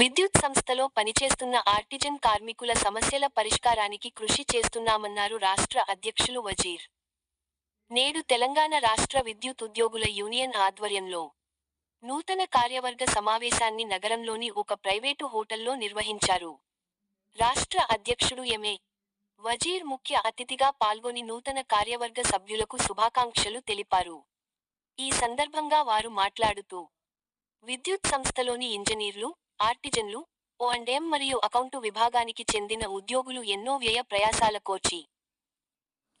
విద్యుత్ సంస్థలో పనిచేస్తున్న ఆర్టిజన్ కార్మికుల సమస్యల పరిష్కారానికి కృషి చేస్తున్నామన్నారు రాష్ట్ర అధ్యక్షులు వజీర్. నేడు తెలంగాణ రాష్ట్ర విద్యుత్ ఉద్యోగుల యూనియన్ ఆధ్వర్యంలో నూతన కార్యవర్గ సమావేశాన్ని నగరంలోని ఒక ప్రైవేటు హోటల్లో నిర్వహించారు. రాష్ట్ర అధ్యక్షుడు ఎంఏ వజీర్ ముఖ్య అతిథిగా పాల్గొని నూతన కార్యవర్గ సభ్యులకు శుభాకాంక్షలు తెలిపారు. ఈ సందర్భంగా వారు మాట్లాడుతూ విద్యుత్ సంస్థలోని ఇంజనీర్లు ఆర్టిజన్లు ఓ అండ్ ఎం మరియు అకౌంటు విభాగానికి చెందిన ఉద్యోగులు ఎన్నో వ్యయ ప్రయాసాల కోర్చి.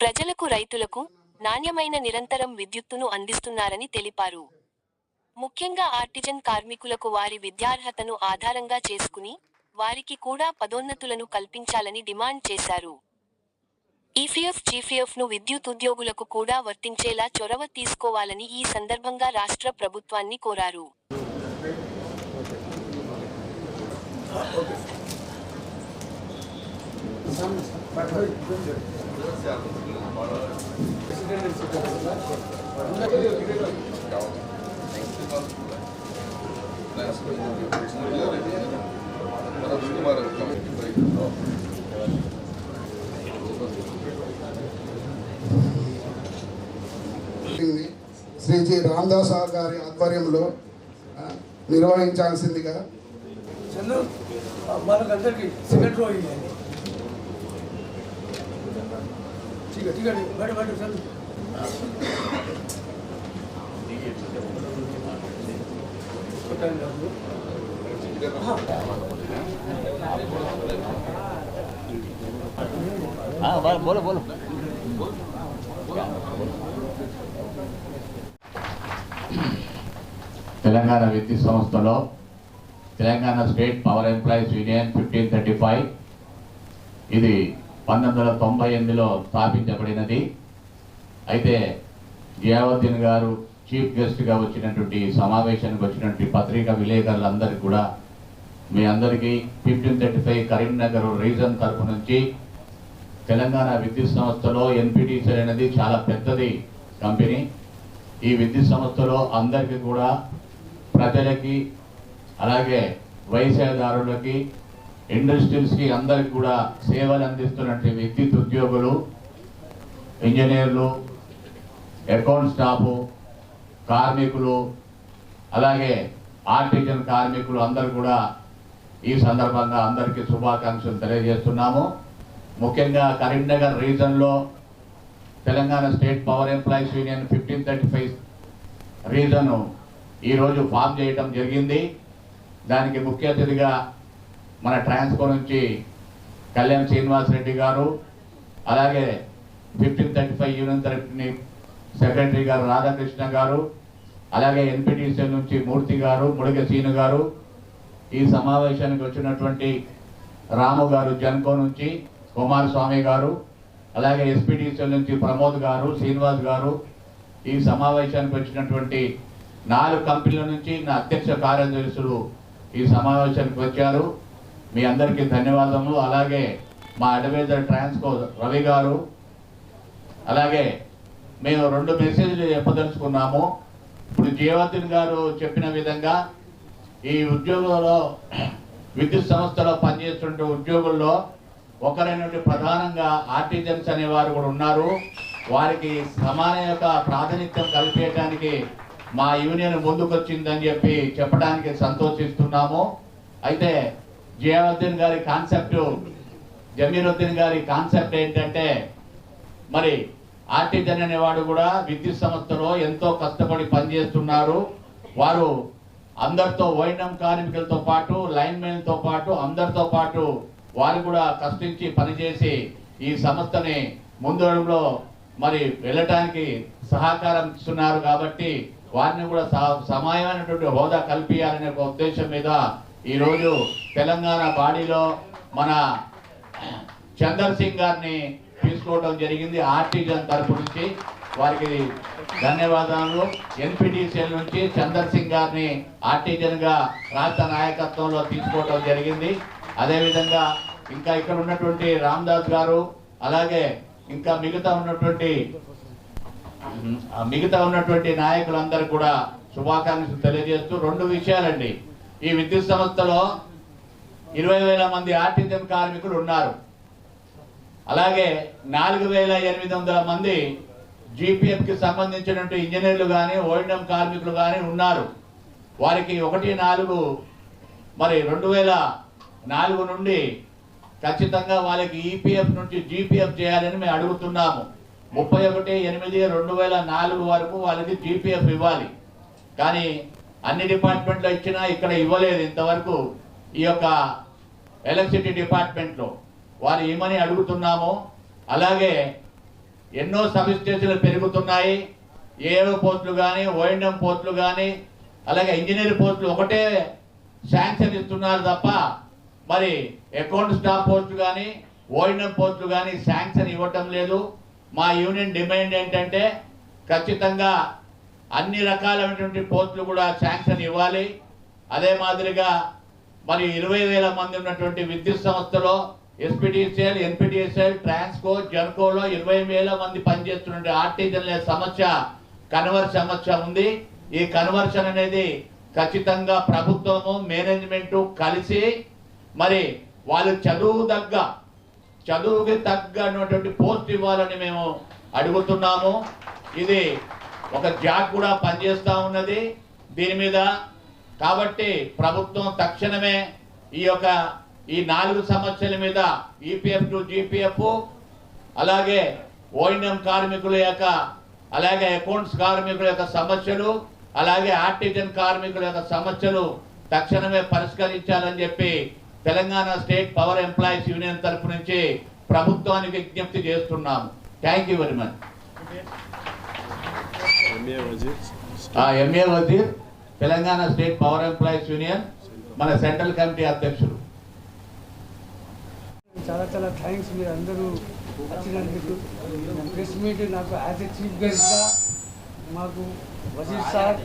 ప్రజలకు రైతులకు నాణ్యమైన నిరంతరం విద్యుత్తును అందిస్తున్నారని తెలిపారు. ముఖ్యంగా ఆర్టిజన్ కార్మికులకు వారి విద్యార్హతను ఆధారంగా చేసుకుని వారికి కూడా పదోన్నతులను కల్పించాలని డిమాండ్ చేశారు. ఈఫీఎఫ్ జీపీఎఫ్ను విద్యుత్ ఉద్యోగులకు కూడా వర్తించేలా చొరవ తీసుకోవాలని ఈ సందర్భంగా రాష్ట్ర ప్రభుత్వాన్ని కోరారు. శ్రీజీ శ్రీ గారి ఆధ్వర్యంలో నిర్వహించాల్సిందిగా చందు మనకందరికి సెకండ్ రో ఇవ్వండి ఠీక్ ఠీక్ బయట బయట చందు కొట్టండి బాబు. हाँ बोलो बोलो बोलो తెలంగాణ విద్యుత్ సంస్థలో Telangana state power employees union fifteen thirty five ఇది పంతొమ్మిది వందల తొంభై ఎనిమిదిలో స్థాపించబడినది. అయితే జియావుద్దీన్ గారు చీఫ్ గెస్ట్గా వచ్చినటువంటి సమావేశానికి వచ్చినటువంటి పత్రికా విలేకరులందరికీ కూడా మీ అందరికీ fifteen thirty five Karimnagar region తరఫు నుంచి తెలంగాణ విద్యుత్ సంస్థలో ఎన్పిటిసిఎల్ అనేది చాలా పెద్దది కంపెనీ. ఈ విద్యుత్ సంస్థలో అందరికీ కూడా ప్రజలకి అలాగే వ్యవసాయదారులకి ఇండస్ట్రీస్కి అందరికి కూడా సేవలు అందిస్తున్నటువంటి విద్యుత్ ఉద్యోగులు ఇంజనీర్లు అకౌంట్ స్టాఫు కార్మికులు అలాగే ఆర్టిజన్ కార్మికులు అందరు కూడా ఈ సందర్భంగా అందరికీ శుభాకాంక్షలు తెలియజేస్తున్నాము. ముఖ్యంగా Karimnagar రీజన్లో Telangana state power employees union fifteen thirty five region ఈరోజు ఫామ్ చేయటం జరిగింది. దానికి ముఖ్య అతిథిగా మన ట్రాన్స్కో నుంచి కళ్యాణ్ శ్రీనివాస్ రెడ్డి గారు అలాగే ఫిఫ్టీన్ థర్టీ ఫైవ్ యూనియన్ తరఫుని సెక్రటరీ గారు రాధాకృష్ణ గారు అలాగే ఎన్పిటిసిఎల్ నుంచి మూర్తి గారు ముడిగ సీను గారు. ఈ సమావేశానికి వచ్చినటువంటి రాము గారు జన్కో నుంచి కుమారస్వామి గారు అలాగే ఎస్పీడీసీఎల్ నుంచి ప్రమోద్ గారు శ్రీనివాస్ గారు. ఈ సమావేశానికి వచ్చినటువంటి నాలుగు కంపెనీల నుంచి నా అధ్యక్ష కార్యదర్శులు ఈ సమావేశానికి వచ్చారు. మీ అందరికీ ధన్యవాదములు. అలాగే మా అడ్వైజర్ ట్రాన్స్కో రవి గారు అలాగే మేము రెండు మెసేజ్లు చెప్పదలుచుకున్నాము. ఇప్పుడు జీవతిన్ గారు చెప్పిన విధంగా ఈ ఉద్యోగంలో విద్యుత్ సంస్థలో పనిచేస్తుంటే ఉద్యోగుల్లో ఒకరైనటువంటి ప్రధానంగా ఆర్టిజన్స్ అనేవారు కూడా ఉన్నారు. వారికి సమాన యొక్క ప్రాతినిధ్యం కల్పించడానికి మా యూనియన్ ముందుకొచ్చిందని చెప్పి చెప్పడానికి సంతోషిస్తున్నాము. అయితే జియావుద్దీన్ గారి కాన్సెప్ట్ జమీరుద్దీన్ గారి కాన్సెప్ట్ ఏంటంటే మరి ఆర్టిజన్ అనేవాడు కూడా విద్యుత్ సంస్థలో ఎంతో కష్టపడి పనిచేస్తున్నారు. వారు అందరితో వైనం కార్మికులతో పాటు లైన్మెన్తో పాటు అందరితో పాటు వారు కూడా కష్టించి పనిచేసి ఈ సంస్థని ముందడంలో మరి వెళ్ళటానికి సహకారం ఇస్తున్నారు కాబట్టి వారిని కూడా స- హోదా కల్పించాలనే ఒక ఉద్దేశం మీద ఈరోజు తెలంగాణ బాడీలో మన చందర్ సింగ్ గారిని తీసుకోవడం జరిగింది ఆర్టిజన్ తరపు నుంచి. వారికి ధన్యవాదాలు. ఎన్పిటిసిఎల్ నుంచి చందర్ సింగ్ గారిని ఆర్టిజన్గా రాష్ట్ర నాయకత్వంలో తీసుకోవడం జరిగింది. అదేవిధంగా ఇంకా ఇక్కడ ఉన్నటువంటి రామ్దాస్ గారు అలాగే ఇంకా మిగతా ఉన్నటువంటి మిగతా ఉన్నటువంటి నాయకులందరూ కూడా శుభాకాంక్షలు తెలియజేస్తూ రెండు విషయాలండి. ఈ విద్యుత్ సంస్థలో ఇరవై వేల మంది ఆర్టీఎం కార్మికులు ఉన్నారు. అలాగే నాలుగు వేల ఎనిమిది వందల మంది జీపీఎఫ్కి సంబంధించినటువంటి ఇంజనీర్లు కానీ ఓఎంఎం కార్మికులు కానీ ఉన్నారు. వారికి ఒకటి నాలుగు మరి రెండు వేల నాలుగు నుండి ఖచ్చితంగా వాళ్ళకి ఈపీఎఫ్ నుంచి జీపీఎఫ్ చేయాలని మేము అడుగుతున్నాము. ముప్పై ఒకటి ఎనిమిది రెండు వేల నాలుగు వరకు వాళ్ళకి జీపీఎఫ్ ఇవ్వాలి. కానీ అన్ని డిపార్ట్మెంట్లో ఇచ్చినా ఇక్కడ ఇవ్వలేదు ఇంతవరకు ఈ యొక్క ఎలక్ట్రిసిటీ డిపార్ట్మెంట్లో. వారు ఏమని అడుగుతున్నాము అలాగే ఎన్నో సబ్ స్టేషన్లు పెరుగుతున్నాయి. ఏఓ పోస్టులు కానీ ఓఎంఎం పోస్టులు కానీ అలాగే ఇంజనీర్ పోస్టులు ఒకటే శాంక్షన్ ఇస్తున్నారు తప్ప మరి అకౌంట్ స్టాఫ్ పోస్టులు కానీ ఓఎంఎం పోస్టులు కానీ శాంక్షన్ ఇవ్వటం లేదు. మా యూనియన్ డిమాండ్ ఏంటంటే ఖచ్చితంగా అన్ని రకాలైనటువంటి పోస్టులు కూడా శాంక్షన్ ఇవ్వాలి. అదే మాదిరిగా మరి ఇరవై వేల మంది ఉన్నటువంటి విద్యుత్ సంస్థలో ఎస్పీటీసీఎల్ ఎన్పిటిఎస్ఎల్ ట్రాన్స్కో జన్కోలో ఇరవై వేల మంది పనిచేస్తున్న ఆర్టిజన్ సమస్య కన్వర్షన్ సమస్య ఉంది. ఈ కన్వర్షన్ అనేది ఖచ్చితంగా ప్రభుత్వము మేనేజ్మెంటు కలిసి మరి వాళ్ళు చదువు తగ్గ చదువుకి తగ్గనటువంటి పోస్ట్ ఇవ్వాలని మేము అడుగుతున్నాము. ఇది ఒక జాబ్ కూడా పనిచేస్తూ ఉన్నది. దీని మీద కాబట్టి ప్రభుత్వం తక్షణమే ఈ యొక్క ఈ నాలుగు సమస్యల మీద ఈపీఎఫ్ టు జీపీఎఫ్ అలాగే ఓఎన్ఎం కార్మికుల యొక్క అలాగే అకౌంట్స్ కార్మికుల యొక్క సమస్యలు అలాగే ఆర్టిజన్ కార్మికుల యొక్క సమస్యలు తక్షణమే పరిష్కరించాలని చెప్పి Telangana state power employees union తరపు నుంచి ప్రభుత్వానికి విజ్ఞప్తి చేస్తున్నాము. Thank you very much MA Wazir MA Wazir Telangana state power employees union మన సెంట్రల్ కమిటీ అధ్యక్షులు చాలా చాలా థ్యాంక్స్ మీరు అందరూ వచ్చినందుకు. ప్రెస్ మీట్ నాకు యాజ్ ఎ చీఫ్ గెస్ట్గా మాకు వజీర్ సార్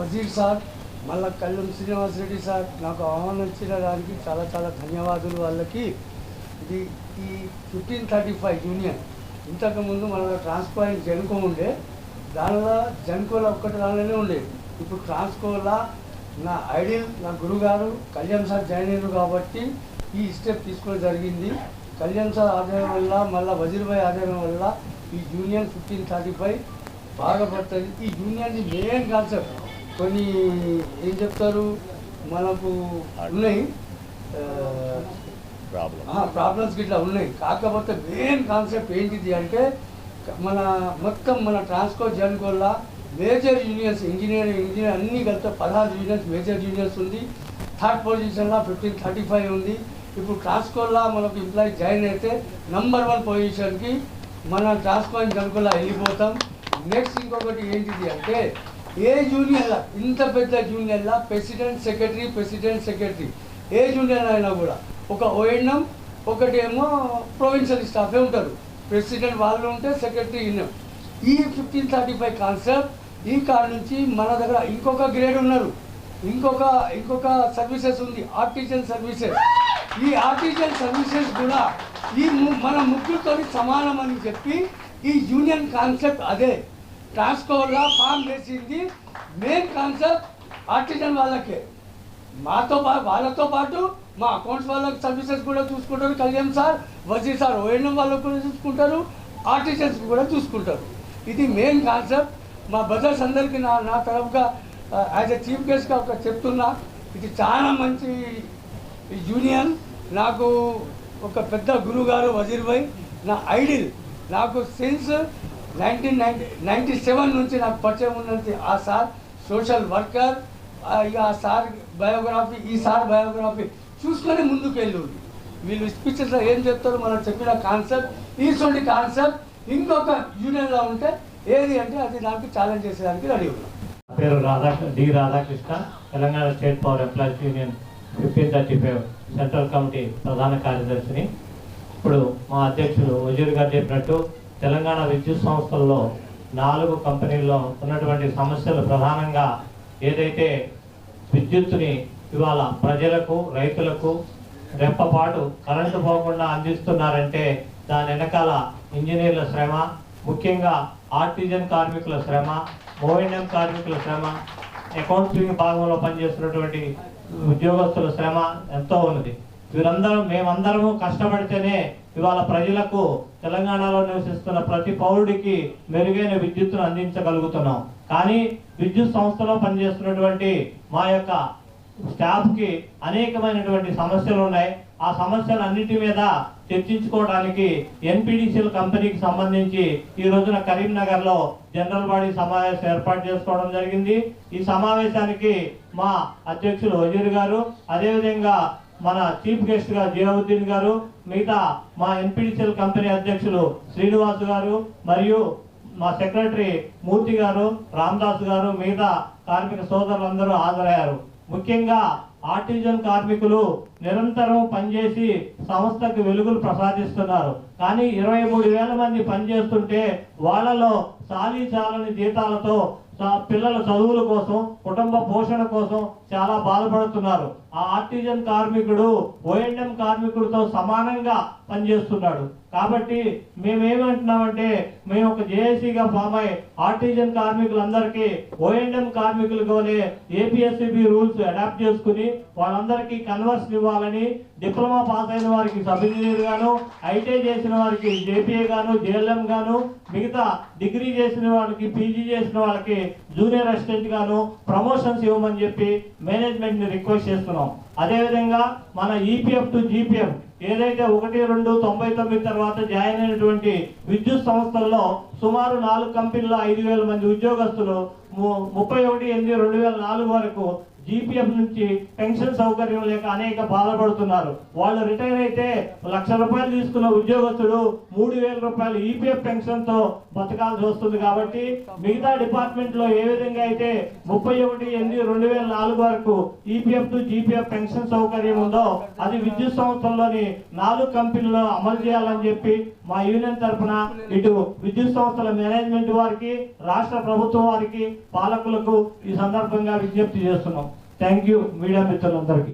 వజీర్ సార్ మళ్ళా కళ్ళం శ్రీనివాస్ రెడ్డి సార్ నాకు ఆహ్వానించిన దానికి చాలా చాలా ధన్యవాదాలు వాళ్ళకి. ఇది ఈ ఫిఫ్టీన్ థర్టీ ఫైవ్ యూనియన్. ఇంతకుముందు మన ట్రాన్స్పారెంట్ జెన్కో ఉండే దానిలో జెన్కోలో ఒక్కటి దానిలోనే ఉండేది ఇప్పుడు ట్రాన్స్కోలా నా ఐడియల్ నా గురుగారు కళ్యాణ్ సార్ జాయిన్ అయ్యారు కాబట్టి ఈ స్టెప్ తీసుకోవడం జరిగింది. కళ్యాణ్ సార్ ఆదాయం వల్ల మళ్ళీ వజీర్భాయ్ ఆదాయం వల్ల ఈ యూనియన్ ఫిఫ్టీన్ థర్టీ ఫైవ్ బాగా పడుతుంది ఈ యూనియన్ మెయిన్ కాన్సెప్ట్ కొన్ని ఏం చెప్తారు? మనకు ఉన్నాయి. ప్రాబ్లమ్స్ ఇట్లా ఉన్నాయి. కాకపోతే మెయిన్ కాన్సెప్ట్ ఏంటిది అంటే మన మొత్తం మన ట్రాన్స్పోర్ట్ జన్కోల్ల మేజర్ యూనియన్స్ ఇంజనీరింగ్ ఇంజనీర్ అన్ని కలిపి పదహారు యూనియన్స్ మేజర్ యూనియన్స్ ఉంది. థర్డ్ పొజిషన్లో ఫిఫ్టీన్ థర్టీ ఫైవ్ ఉంది. ఇప్పుడు ట్రాన్స్కోల్లో మనకు ఎంప్లాయీ జాయిన్ అయితే నంబర్ వన్ పొజిషన్కి మన ట్రాన్స్పోర్ట్ జన్కోల్లో వెళ్ళిపోతాం. నెక్స్ట్ ఇంకొకటి ఏంటిది అంటే ఏ జూనియర్లా ఇంత పెద్ద జూనియర్లా ప్రెసిడెంట్ సెక్రటరీ ప్రెసిడెంట్ సెక్రటరీ ఏ జూనియర్ అయినా కూడా ఒక ఓఎన్ఎం ఒకటేమో ప్రొవిన్షియల్ స్టాఫే ఉంటారు. ప్రెసిడెంట్ వాళ్ళు ఉంటే సెక్రటరీ ఇన్నం ఈ ఫిఫ్టీన్ థర్టీ ఫైవ్ కాన్సెప్ట్ ఈ కాడ నుంచి మన దగ్గర ఇంకొక గ్రేడ్ ఉన్నారు. ఇంకొక ఇంకొక సర్వీసెస్ ఉంది ఆర్టిజన్ సర్వీసెస్ ఈ ఆర్టిజన్ సర్వీసెస్ కూడా ఈ ము- మన ముగ్గురితో సమానం అని చెప్పి ఈ యూనియన్ కాన్సెప్ట్ అదే. ట్రాన్స్కోవర్లా ఫామ్ చేసింది మెయిన్ కాన్సెప్ట్ ఆర్టిజన్ వాళ్ళకే. మాతో వాళ్ళతో పాటు మా అకౌంట్స్ వాళ్ళకి సర్వీసెస్ కూడా చూసుకుంటారు. Kalyan sir Wazir sir ONM వాళ్ళకు కూడా చూసుకుంటారు. ఆర్టిజన్స్ కూడా చూసుకుంటారు. ఇది మెయిన్ కాన్సెప్ట్ మా బ్రదర్స్ అందరికీ నా నా తరఫుగా యాజ్ ఎ చీఫ్ గెస్ట్గా ఒక చెప్తున్నా. ఇది చాలా మంచి యూనియన్ నాకు ఒక పెద్ద గురువుగారు వజీర్ భాయ్. నా ఐడిల్ నాకు since nineteen ninety ninety seven నుంచి నాకు పరిచయం ఉన్నది ఆ సార్ సోషల్ వర్కర్ ఇక ఆ సార్ బయోగ్రఫీ ఈ సార్ బయోగ్రఫీ చూసుకొని ముందుకు వెళ్ళి వీళ్ళు స్పీచెస్లో ఏం చెప్తారో మనం చెప్పిన కాన్సెప్ట్ ఈసోటి కాన్సెప్ట్ ఇంకొక యూనియన్లో ఉంటే ఏది అంటే అది నాకు ఛాలెంజ్ చేసేదానికి రెడీ ఉన్నాం. పేరు Radha D Radhakrishna Telangana state power employees union fifteen thirty five central committee ప్రధాన కార్యదర్శిని. ఇప్పుడు మా అధ్యక్షులు వజీర్ గారు చెప్పినట్టు తెలంగాణ విద్యుత్ సంస్థల్లో నాలుగు కంపెనీల్లో ఉన్నటువంటి సమస్యలు ప్రధానంగా ఏదైతే విద్యుత్తుని ఇవాళ ప్రజలకు రైతులకు రెప్పపాటు కరెంటు పోకుండా అందిస్తున్నారంటే దాని వెనకాల ఇంజనీర్ల శ్రమ ముఖ్యంగా ఆర్టిజన్ కార్మికుల శ్రమ ఓఎన్ఎం కార్మికుల శ్రమ అకౌంట్స్ భాగంలో పనిచేస్తున్నటువంటి ఉద్యోగస్తుల శ్రమ ఎంతో ఉన్నది. వీరందరం మేమందరము కష్టపడితేనే ఇవాళ ప్రజలకు తెలంగాణలో నివసిస్తున్న ప్రతి పౌరుడికి మెరుగైన విద్యుత్తును అందించగలుగుతున్నాం. కానీ విద్యుత్ సంస్థలో పనిచేస్తున్నటువంటి మా యొక్క స్టాఫ్కి అనేకమైనటువంటి సమస్యలు ఉన్నాయి. ఆ సమస్యలన్నిటి మీద చర్చించుకోవడానికి ఎన్పిడిసిఎల్ కంపెనీకి సంబంధించి ఈ రోజున కరీంనగర్లో జనరల్ బాడీ సమావేశం ఏర్పాటు చేసుకోవడం జరిగింది. ఈ సమావేశానికి మా అధ్యక్షులు వజీర్ గారు అదేవిధంగా మన చీఫ్ గెస్ట్గా జియావుద్దీన్ గారు మిగతా మా ఎన్పిడిసిఎల్ కంపెనీ అధ్యక్షులు శ్రీనివాస్ గారు మరియు మా సెక్రటరీ మూర్తి గారు రామదాస్ గారు మిగతా కార్మిక సోదరులందరూ హాజరయ్యారు. ముఖ్యంగా ఆర్టిజన్ కార్మికులు నిరంతరం పనిచేసి సంస్థకు వెలుగులు ప్రసాదిస్తున్నారు. కానీ ఇరవై మూడు వేల మంది పనిచేస్తుంటే వాళ్ళలో చాలీ చాలని జీతాలతో పిల్లల చదువుల కోసం కుటుంబ పోషణ కోసం చాలా బాధపడుతున్నారు. ఆ ఆర్టిజన్ కార్మికుడు ఓఎండ్ఎం కార్మికుడితో సమానంగా పనిచేస్తున్నాడు. కాబట్టి మేమేమంటున్నామంటే మేము ఒక జేఏసీగా ఫామ్ అయి ఆర్టిజన్ కార్మికులందరికీ ఓఎండ్ఎం కార్మికులుగానే ఏపీఎస్సీబీ ఏపీఎస్సిబి రూల్స్ అడాప్ట్ చేసుకుని వాళ్ళందరికీ కన్వర్స్ ఇవ్వాలని డిప్లొమా పాస్ అయిన వారికి సబ్ ఇంజనీర్ గాను ఐటీఐ చేసిన వారికి జేపీఏ గాను జేఎల్ఎం గాను మిగతా డిగ్రీ చేసిన వాళ్ళకి పీజీ చేసిన వాళ్ళకి జూనియర్ అసిస్టెంట్ గాను ప్రమోషన్స్ ఇవ్వమని చెప్పి మేనేజ్మెంట్ని రిక్వెస్ట్ చేస్తున్నాం. అదేవిధంగా మన ఈపీఎఫ్ టు జీపీఎఫ్ ఏదైతే ఒకటి రెండు తొంభై తొమ్మిది తర్వాత జాయిన్ అయినటువంటి విద్యుత్ సంస్థల్లో సుమారు నాలుగు కంపెనీల్లో ఐదు వేల మంది ఉద్యోగస్తులు ము- ముప్పై ఒకటి ఎనిమిది రెండు వేల నాలుగు వరకు జీపీఎఫ్ నుంచి పెన్షన్ సౌకర్యం లేక అనేక బాధపడుతున్నారు. వాళ్ళు రిటైర్ అయితే లక్ష రూపాయలు తీసుకున్న ఉద్యోగస్తుడు మూడు వేల రూపాయలు ఈపీఎఫ్ పెన్షన్తో బతకాల్సి వస్తుంది కాబట్టి మిగతా డిపార్ట్మెంట్లో ఏ విధంగా అయితే ముప్పై ఒకటి ఎనిమిది రెండు వేల నాలుగు వరకు ఈపీఎఫ్ టు జీపీఎఫ్ పెన్షన్ సౌకర్యం ఉందో అది విద్యుత్ సంస్థల్లోని నాలుగు కంపెనీలో అమలు చేయాలని చెప్పి మా యూనియన్ తరఫున ఇటు విద్యుత్ సంస్థల మేనేజ్మెంట్ వారికి రాష్ట్ర ప్రభుత్వం వారికి పాలకులకు ఈ సందర్భంగా విజ్ఞప్తి చేస్తున్నాం. థ్యాంక్ యూ మీడియా మిత్రులందరికీ.